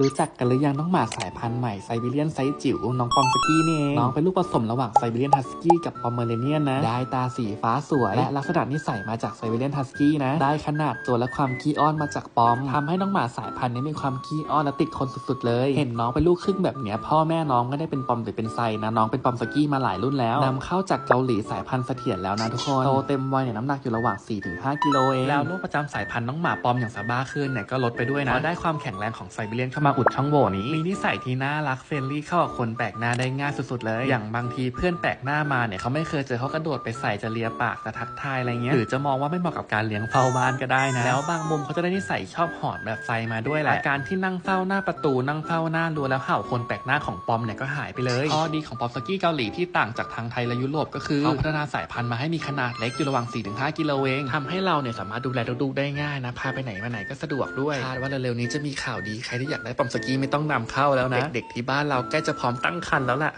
รู้จักกันหรือยังน้องหมาสายพันธุ์ใหม่ไซบีเรียนไซส์จิ๋วน้องปอมสกี้นี่เองน้องเป็นลูกผสมระหว่างไซบีเรียนฮัสกี้กับปอมเมอเรเนียนนะ ได้ตาสีฟ้าสวย และลักษณะนิสัยมาจากไซบีเรียนฮัสกี้นะ ได้ขนาดตัวและความขี้อ้อนมาจากปอมทำให้น้องหมาสายพันธุ์นี้มีความขี้อ้อนและติดคนสุดๆเลย เห็นน้องเป็นลูกครึ่งแบบเนี้ยพ่อแม่น้องก็ได้เป็นปอมหรือเป็นไซนะน้องเป็นปอมสกี้มาหลายรุ่นแล้วนำเข้าจากเกาหลีสายพันธุ์เสถียรแล้วนะทุกคนโตเต็มวัยเนี่ยน้ำหนักอยู่ระหว่าง 4-5 กิโลเองแล้วโรคประจำสายพันธุ์น้องหมาปอมอย่างซาบ้าคืนเนี่ยก็ลดไปด้วยนะเพราะได้ความแข็งแรงของไซบีเรียนเข้ามาอุดช่องโหว่นี้ มีนิสัยที่น่ารักเฟรนลี่เข้ากับคนแปลกหน้าได้ง่ายสุดๆเลย อย่างบางทีเพื่อนแปลกหน้ามาเนี่ยเขาไม่เคยเจอเขากระโดดไปใส่จะเลียปากจะทักทายอะไรเงี้ยหรือจะมองว่าไม่เหมาะกับการเลี้ยงเฝ้าบ้านก็ได้นะแล้วบางมุมเขาจะได้นิสัยชอบหอนแบบไซมาด้วยแหละการที่นั่งเฝ้าหน้าประตูนั่งเฝ้าหน้ารั้วแล้วเห่าคนแปลกหน้าของปอมเนี่ยก็หายไปเลยข้อดีของปอมสกี้เกาหลีที่ต่างจากทางไทยและยุโรปก็คือเขาพัฒนาสายพันธุ์มาให้มีขนาดเล็กอยู่ระหว่าง 4-5 กิโลเองทำให้เราเนี่ยสามารถดูแลลูกๆได้ง่ายนะพาไปไหนมาไหนก็สะดวกด้วยคาดว่าเร็วๆนี้จะมีข่าวดีใครที่อยากได้ปอมสกี้ไม่ต้องนำเข้าแล้วนะ เด็กๆที่บ้านเราใกล้จะพร้อมตั้งครรภ์แล้วล่ะ